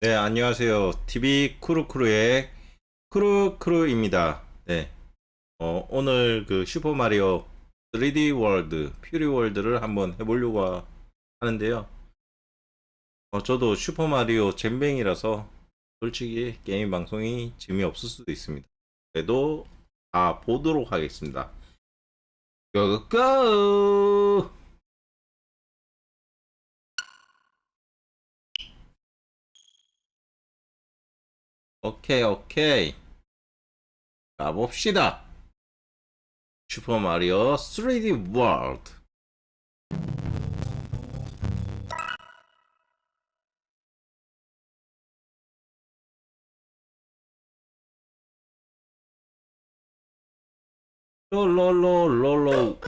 네, 안녕하세요. TV 크루크루의 크루크루입니다. 네. 어, 오늘 그 슈퍼마리오 3D 월드, 퓨리 월드를 한번 해보려고 하는데요. 어, 저도 슈퍼마리오 잼뱅이라서 솔직히 게임 방송이 재미없을 수도 있습니다. 그래도 다 보도록 하겠습니다. 고고! 오케이, 오케이. 가봅시다. 슈퍼마리오 3D 월드. 롤롤롤롤롤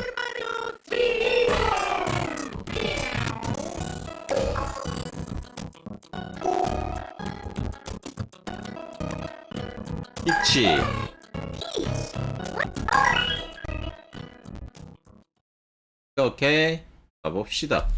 피치? 오케이 가봅시다.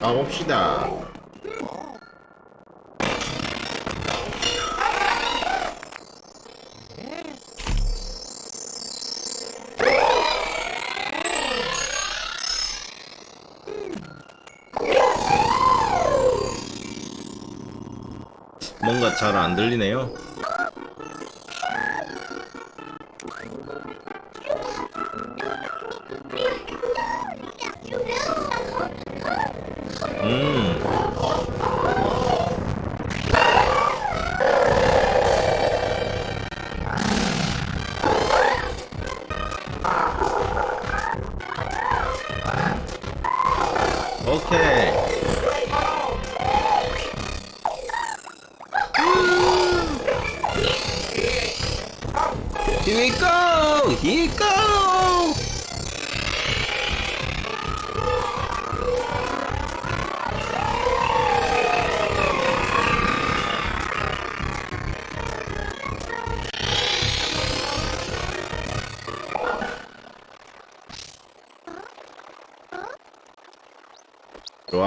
가봅시다 잘 안 들리네요.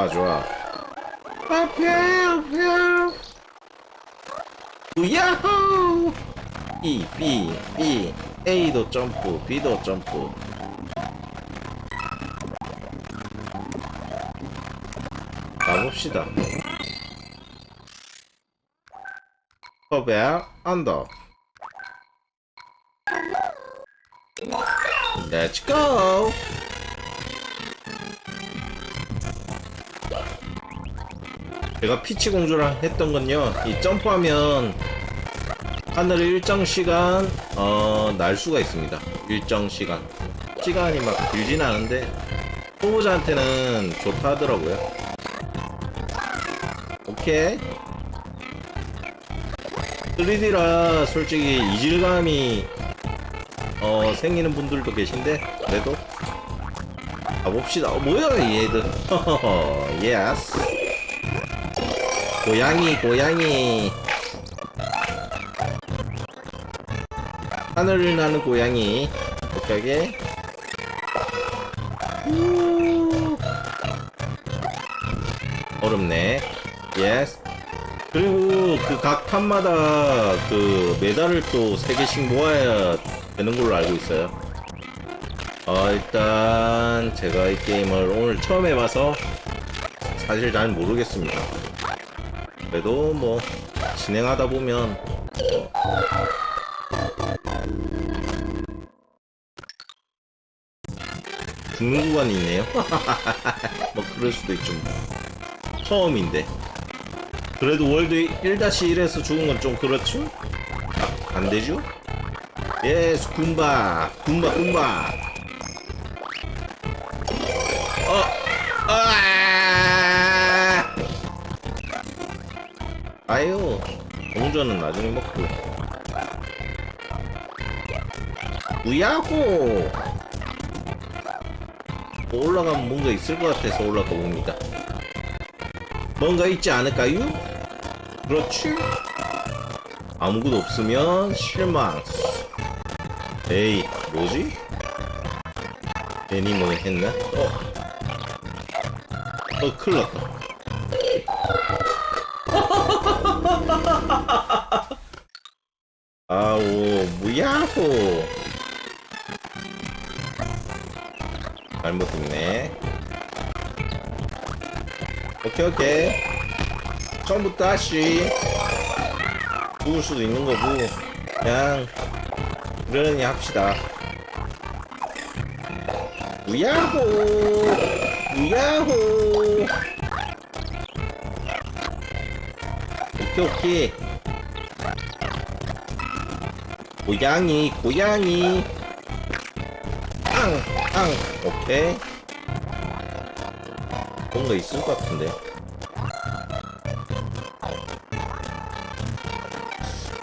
좋아 좋아 앞에 우야호 E, B, B, A도 점프, B도 점프. 가봅시다. 퍼벨 언더. Go. 제가 피치 공주랑 했던 건요. 이 점프하면 하늘을 일정 시간 어, 날 수가 있습니다. 일정 시간. 시간이 막 길진 않은데 초보자한테는 좋다 하더라고요. 오케이. 3D라 솔직히 이질감이 어, 생기는 분들도 계신데 그래도 가봅시다. 어, 뭐야 이 애들. 예스. 고양이 고양이. 하늘을 나는 고양이. 오케이 우. 어렵네. 예스 그리고 그 각 판마다 그 메달을 또 3개씩 모아야 되는 걸로 알고 있어요. 어 일단 제가 이 게임을 오늘 처음 해봐서 사실 잘 모르겠습니다 그래도 뭐 진행하다 보면 뭐 죽는 구간이 있네요. 뭐 그럴 수도 있죠. 뭐. 처음인데. 그래도 월드 1-1에서 죽은 건 좀 그렇죠? 아, 안 되죠? 예스 군바 군바 군바 어 아! 아유 공전은 나중에 먹고 우야호 뭐 올라가면 뭔가 있을 것 같아서 올라가 봅니다. 뭔가 있지 않을까요? 그렇지? 아무것도 없으면 실망. 에이, 뭐지? 괜히 뭐 했나? 어. 어, 큰일 났다. 아우, 무야호. 잘못했네. 오케이, 오케이. 처음부터 다시. 죽을 수도 있는 거고. 그냥, 그러니 합시다. 무야호! 무야호! 오케이, 오케이. 고양이, 고양이. 앙, 앙. 오케이. 뭔가 있을 것 같은데.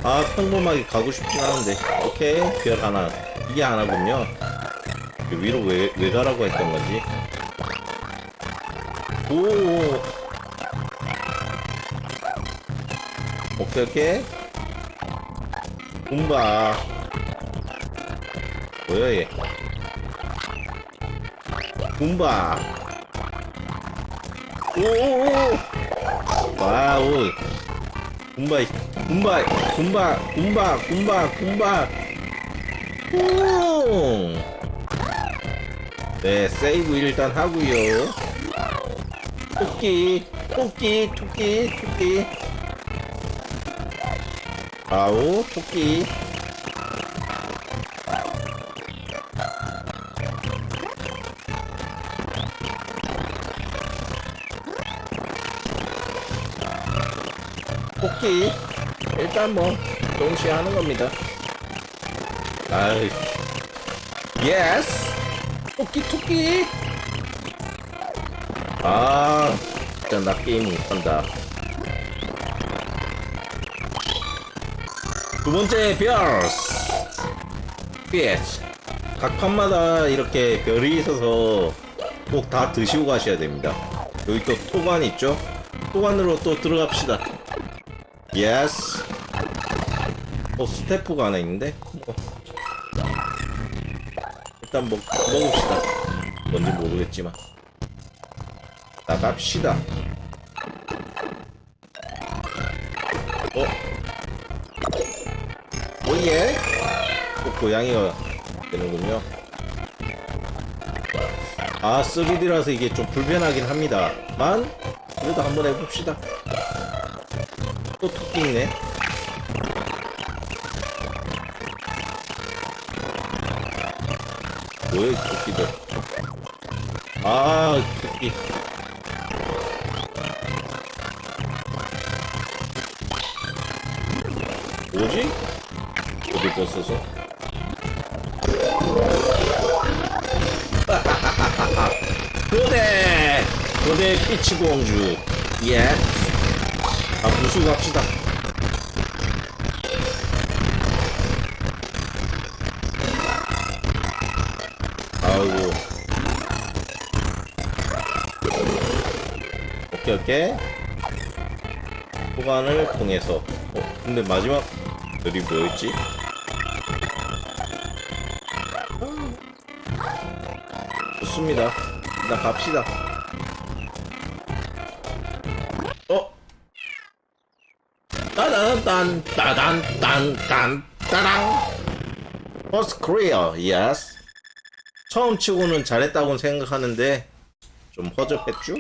아, 평범하게 가고 싶긴 하는데. 오케이. 별 하나. 이게 하나군요. 그 위로 왜, 왜 가라고 했던 건지. 오. 오케이, 오케이. 뭔가. 뭐야 얘? 뭔가. 오오오 와우. 군바 군바 군바 군바 군바 군바 오네 세이브 일단 하고요. 토끼 토끼 토끼 토끼. 아우, 토끼. 토끼. 일단 뭐, 동시에 하는 겁니다. 아이. 예스! 토끼, 토끼! 아, 진짜 나 게임 못한다. 두 번째 별스 피에치 각 판마다 이렇게 별이 있어서 꼭 다 드시고 가셔야 됩니다. 여기 또 토관 있죠? 토관으로 또 들어갑시다. 예스 어 스태프가 하나 있는데? 뭐. 일단 먹, 먹읍시다. 뭔지 모르겠지만. 나갑시다. 어 오예 또 고양이가 되는군요. 아 3D라서 이게 좀 불편하긴 합니다 만 그래도 한번 해봅시다. 또 토끼 있네. 뭐야 이 토끼들? 아 토끼. 뭐지? 어디 벗어서? 그대! 그대 피치 공주. 예. 아, 부수 갑시다. 아이고. 오케이, 오케이. 호간을 통해서. 어, 근데 마지막 별이 뭐였지? 좋습니다. 일단 갑시다. 어? 따단 따단 딴딴 따당 퍼스트 클리어 예스 처음 치고는 잘했다고 생각하는데 좀 허접했죠?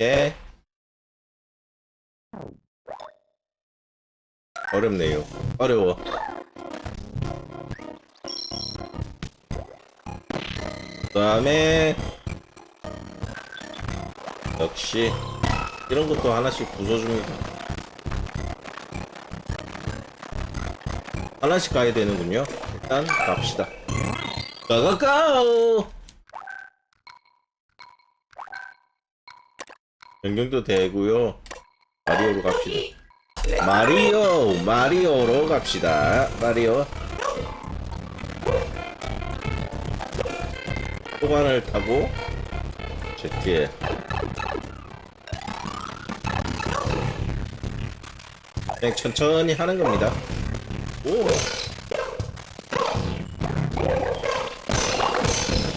예 어렵네요 어려워 그 다음에 역시 이런 것도 하나씩 부숴줍니다 하나씩 가야 되는군요. 일단 갑시다. 가가가오! 변경도 되고요. 마리오로 갑시다. 마리오 마리오로 갑시다. 마리오 소관을 타고 제트에 그냥 천천히 하는 겁니다. 오.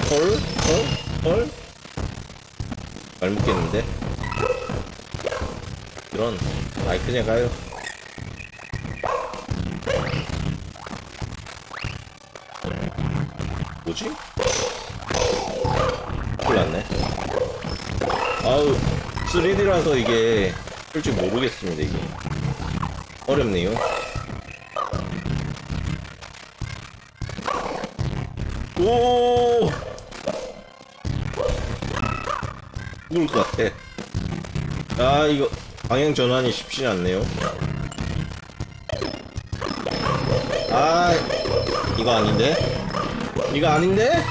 헐, 헐, 헐. 잘 묶겠는데? 이런, 아이, 그냥 가요. 뭐지? 났네. 아우, 3D라서 이게, 솔직히 모르겠습니다, 이게. 어렵네요. 오! 죽을 것 같아. 아, 이거, 방향 전환이 쉽지 않네요. 아, 이거 아닌데? 이거 아닌데?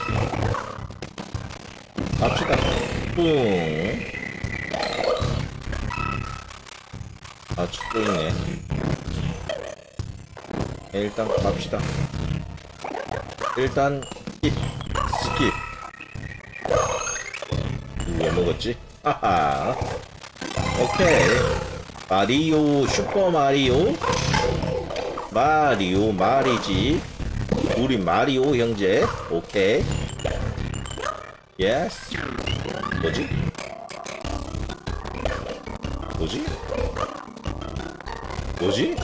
갑시다. 뿡. 아, 또 있네. 네, 일단 갑시다. 일단 스킵 스킵 왜 먹었지? 하하 오케이 마리오 슈퍼 마리오 마리오 마리지 우리 마리오 형제 오케이 예스 뭐지? 뭐지? 뭐지?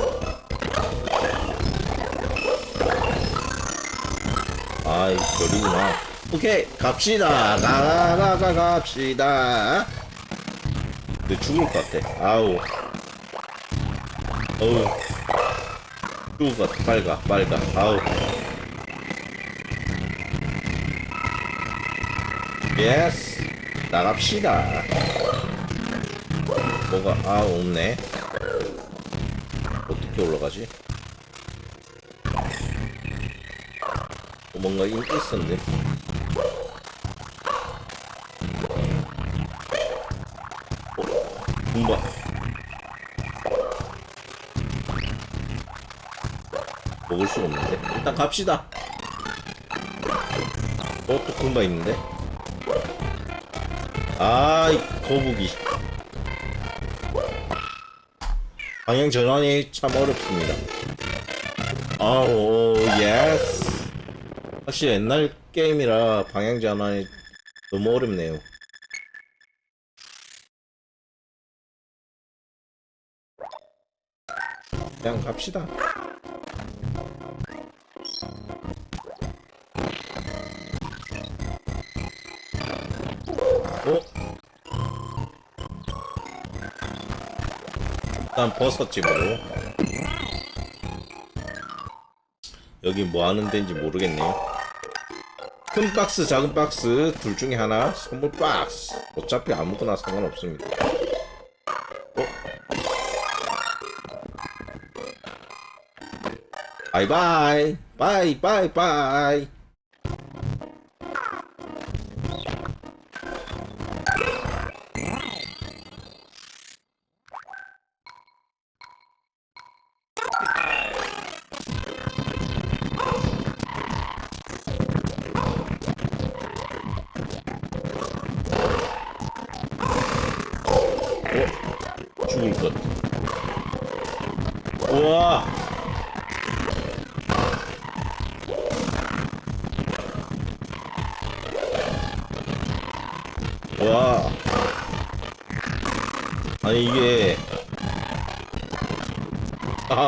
아이 별이구나. 오케이 갑시다. 가가가 갑시다. 근데 죽을 것 같아. 아우. 어우 죽을 것 같아. 빨가 빨가. 아우 예스 나갑시다 뭐가 아 없네 어떻게 올라가지? 어, 뭔가 인 있었는데. 어, 군바. 먹을 수가 없는데. 일단 갑시다. 어, 또 군바 있는데. 아, 이 거북이. 방향 전환이 참 어렵습니다. 아오, 예스. 확실히 옛날 게임이라 방향 전환이 너무 어렵네요. 그냥 갑시다. 어? 일단 버섯집으로. 여기 뭐 하는 데인지 모르겠네요. 큰 박스, 작은 박스 둘 중에 하나 선물 박스. 어차피 아무거나 상관없습니다. 어? 바이바이, 바이 바이 바이.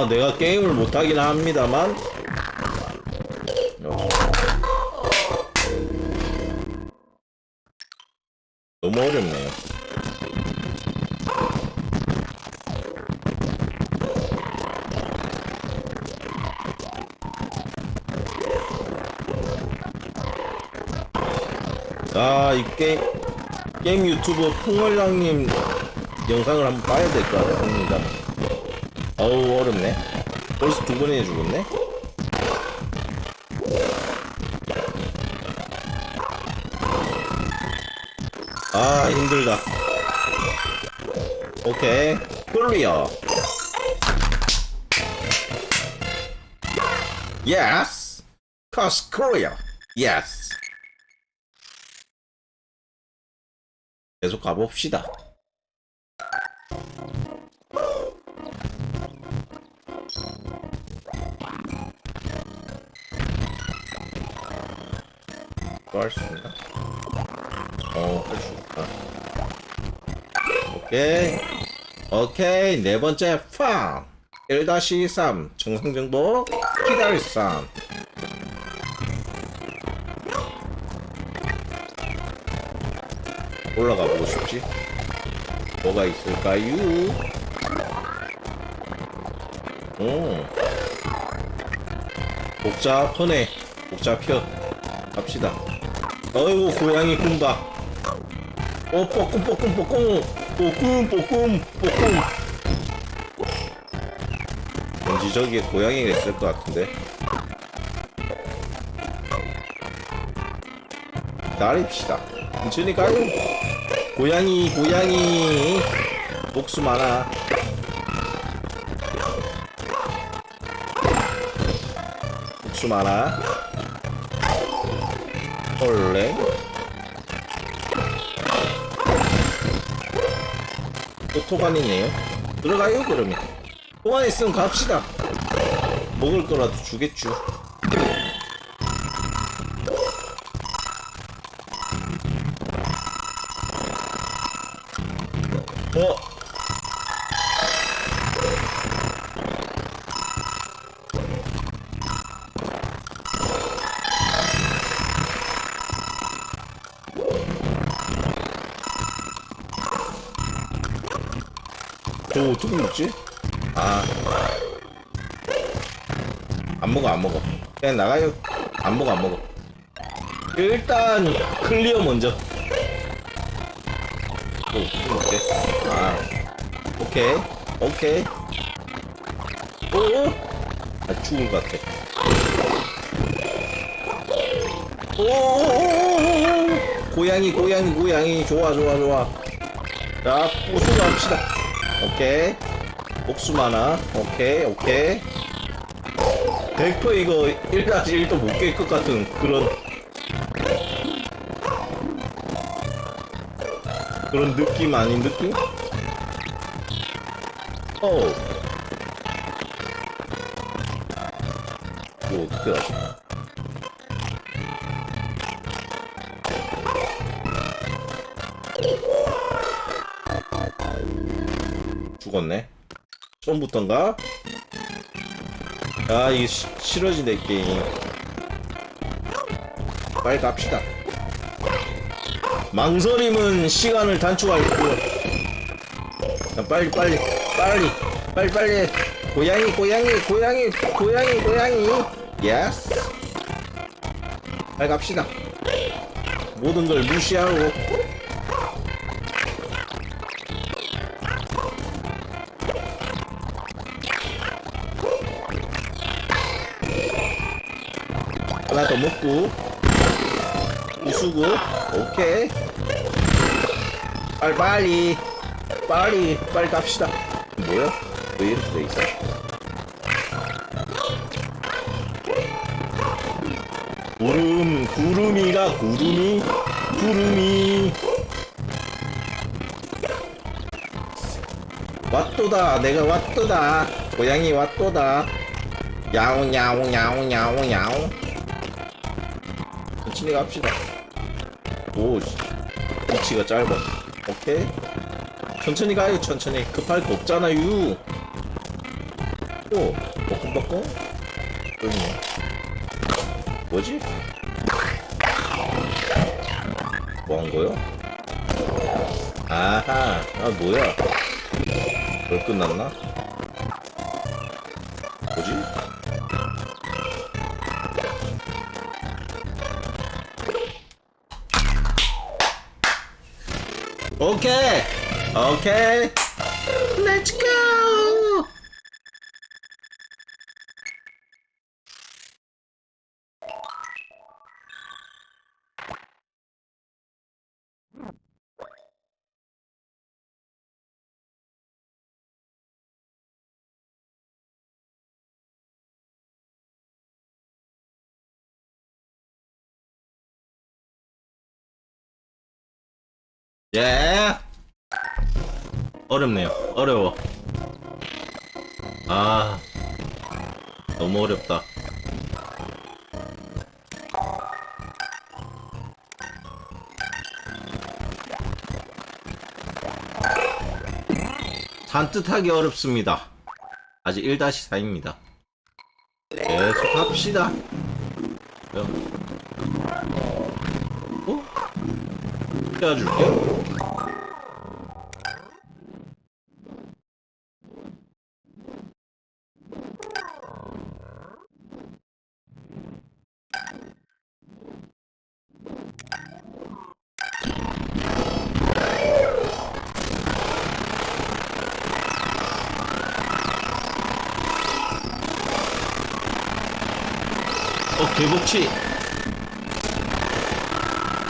아 내가 게임을 못하긴 합니다만 어. 너무 어렵네요. 아, 이 게임, 게임 유튜버 풍월랑님 영상을 한번 봐야 될 것 같습니다. 어우, 어렵네. 벌써 두 번이나 죽었네? 아, 힘들다. 오케이. 클리어. Yes. Cause Korea. Yes. 계속 가봅시다. 또 할 수 있나? 어, 할 수 있다. 오케이. 오케이. 네 번째 팡! 1-3 정상정보 기다릴삼 올라가 보고 싶지? 뭐가 있을까요? 오 복잡하네 복잡혀 갑시다 어이구 고양이 군다. 어 뻐끔 뻐끔 뻐끔. 뻐끔 뻐끔 뻐끔. 왠지 저기에 고양이가 있을 것 같은데. 기다립시다. 천천히 가요 고양이 고양이. 목숨 하나. 목숨 하나 헐랭 또 토관이네요. 들어가요 그러면. 토관 있으면 갑시다. 먹을 거라도 주겠죠 어떻게 먹지? 아. 안 먹어, 안 먹어. 그냥 나가요. 안 먹어, 안 먹어. 일단, 클리어 먼저. 오, 오케이. 아. 오케이. 오케이. 오, 오. 아, 죽은 것 같아. 오. 고양이, 고양이, 고양이. 좋아, 좋아, 좋아. 자, 보수 갑시다. 오케이. 하나. 오케이, 오케이. 100% 이거 1-1도 못 깰 것 같은 그런 그런 느낌 아닌 느낌? 어. 이거 죽었네. 처음부터인가? 아, 이게 시, 싫어지네, 게임. 빨리 갑시다. 망설임은 시간을 단축할 뿐. 자, 빨리, 빨리, 빨리, 빨리, 빨리. 고양이, 고양이, 고양이, 고양이, 고양이. 예스. 빨리 갑시다. 모든 걸 무시하고. 먹고. 우수고. 오케이. 빨리 빨리. 빨리 빨리 갑시다. 뭐야? 왜 이렇게 돼 있어? 구름 구름이가 구름이. 구름이. 왔도다 내가 왔도다. 고양이 왔도다. 야옹 야옹 야옹 야옹 야옹 갑시다. 오, 씨. 위치가 짧아. 오케이. 천천히 가요, 천천히. 급할 거 없잖아요. 오, 뻐끔뻐끔? 그러네. 뭐지? 뭐 한 거요? 아하, 아, 뭐야. 벌 끝났나? 뭐지? 오케이 오 예. 어렵네요. 어려워. 아. 너무 어렵다. 산뜻하게 어렵습니다. 아직 1-4입니다. 계속 합시다. 어? 어? 떼어줄게요. 어, 개복치.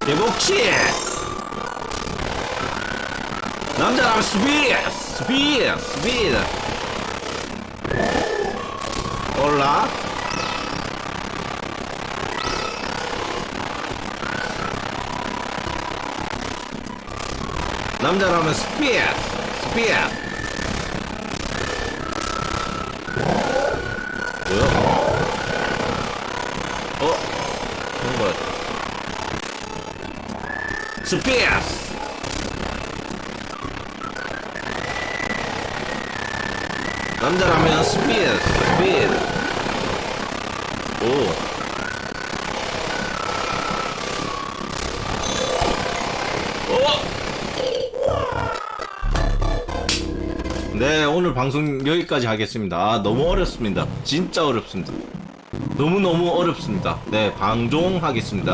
개복치. 남자라면 스피드, 스피드, 스피드. 올라. 남자라면 스피드, 스피드. 뭐야? 거야. 스피스! 남자라면 스피스, 스피드. 오. 오! 네, 오늘 방송 여기까지 하겠습니다. 아, 너무 어렵습니다. 진짜 어렵습니다. 너무너무 어렵습니다. 네, 방종하겠습니다.